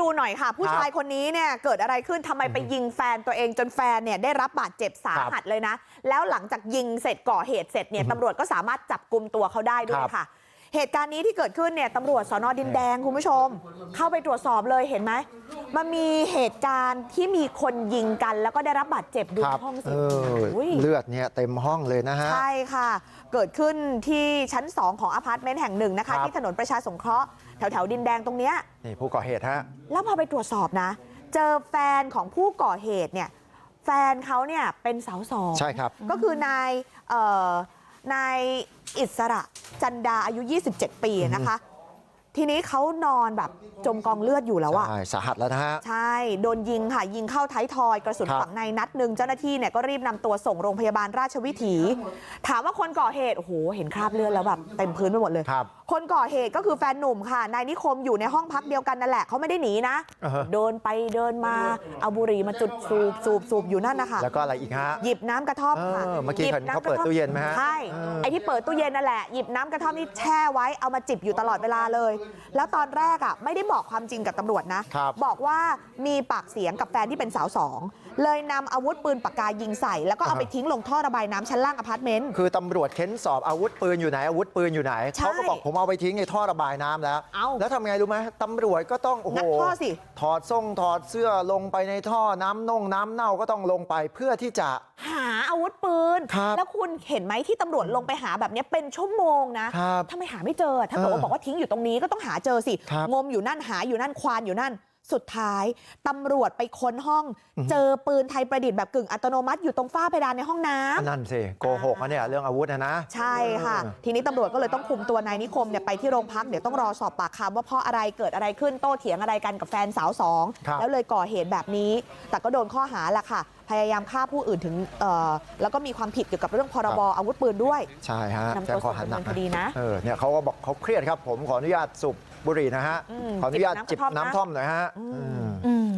ดูหน่อยค่ะ ผู้ครับชายคนนี้เนี่ยเกิดอะไรขึ้นทำไมไปยิงแฟนตัวเองจนแฟนเนี่ยได้รับบาดเจ็บสาหัสเลยนะแล้วหลังจากยิงเสร็จก่อเหตุเสร็จเนี่ยอือฮึตำรวจก็สามารถจับกลุ่มตัวเขาได้ด้วยครับค่ะ เหตุการณ์นี้ที่เกิดขึ้นเนี่ยตำรวจสอนอดินแดงคุณผู้ชมเข้าไปตรวจสอบเลยเห็นไหมมันมีเหตุการณ์ที่มีคนยิงกันแล้วก็ได้รับบาดเจ็บดูครับห้องสิเอออุ้ยเลือดเนี่ยเต็มห้องเลยนะฮะใช่ค่ะ เกิดขึ้นที่ชั้น 2 ของอพาร์ตเมนต์แห่งหนึ่งนะคะครับที่ถนนประชาสงเคราะห์แถวแถวๆดินแดงตรงเนี้ยนี่ผู้ก่อเหตุฮะแล้วพอไปตรวจสอบนะ เจอแฟนของผู้ก่อเหตุเนี่ยแฟนเขาเนี่ยเป็นสาวสองใช่ครับก็คือนายเอ่อ นายอิสระจันดาอายุ27ปีนะคะ ทีนี้เขานอนแบบจมกองเลือดอยู่แล้วอะใช่สาหัสแล้วนะฮะใช่โดนยิงค่ะยิงเข้าท้ายทอยกระสุนครับฝังในนัดหนึ่งเจ้าหน้าที่เนี่ยก็รีบนำตัวส่งโรงพยาบาลราชวิถี ถามว่าคนก่อเหตุโอ้โหเห็นคราบเลือดแล้วแบบเต็มพื้นไปหมดเลยครับคนก่อเหตุก็คือแฟนหนุ่มค่ะนายนิคมอยู่ในห้องพักเดียวกันนั่นแหละเขาไม่ได้หนีนะอ่าฮะเดินไปเดินมาเอาบุหรี่มาจุดสูบสูบสูบอยู่นั่นนะคะแล้วก็อะไรอีกฮะหยิบน้ำกระท่อมค่ะเออเมื่อกี้หยิบเห็นเขาำกระท่อเปิดตู้เย็นไหมฮะใช่เออไอ้ที่เปิดตู้เย็นนั่นแหละหยิบน้ำกระท่อมนี่แช่ไว้เอามาจิบอยู่ตลอดเวลาเลยแล้วตอนแรกอะไม่ได้บอกความจริงกับตำรวจนะครับบอกว่ามีปากเสียงกับแฟนที่เป็นสาวสองเลยนำอาวุธปืนปากกายิงใส่แล้วก็เอาไปทิ้งลงท่อระบายน้ำชั้นล่างอพาร์ตเมนต์คือตำรวจเค้นสอบอาวุธปืนอยู่ไหนอาวุธปืนอยู่ไหนใช่เขาก็บอกผมเอาไปทิ้งในท่อระบายน้ำแล้วเอ้าแล้วทำไงรู้ไหมตำรวจก็ต้องโอ้โหงัดท่อสิถอดส่งถอดเสื้อลงไปในท่อน้ำนงน้ำเน่าก็ต้องลงไปเพื่อที่จะหาอาวุธปืนครับแล้วคุณเห็นไหมที่ตำรวจลงไปหาแบบเนี้ยเป็นชั่วโมงนะครับทำไมหาไม่เจอถ้าเกิดว่าเออบอกว่าทิ้งอยู่ตรงนี้ก็ต้องหาเจอสิครับงมอยู่นั่นหาอยู่นั่นควานอยู่นั่นสุดท้ายตำรวจไปค้นห้องอือฮึเจอปืนไทยประดิษฐ์แบบกึ่งอัตโนมัติอยู่ตรงฝ้าเพดานในห้องน้ำนั่นสิโกหกอะเนี่ยเรื่องอาวุธนะนะใช่ค่ะเออทีนี้ตำรวจก็เลยต้องคุมตัวนายนิคมเนี่ยไปที่โรงพักเดี๋ยวต้องรอสอบปากคำว่าเพราะอะไรเกิดอะไรขึ้นโต้เถียงอะไรกันกับแฟนสาวสองครับแล้วเลยก่อเหตุแบบนี้แต่ก็โดนข้อหาแหละค่ะ พยายามฆ่าผู้อื่นถึงเอ่อแล้วก็มีความผิดเกี่ยวกับเรื่องพรบอาวุธปืนด้วยใช่ฮะนำตัวแจ้งข้อหาหนักส่งดำเนินคดีนะเออเนี่ยเขาก็บอกเขาเครียดครับผมขออนุญาตสูบบุหรี่นะฮะอืมขออนุญาตจิจิบบน้ำกระท่อมนะน้ำท่อมหน่อยฮะอืมอืมอืม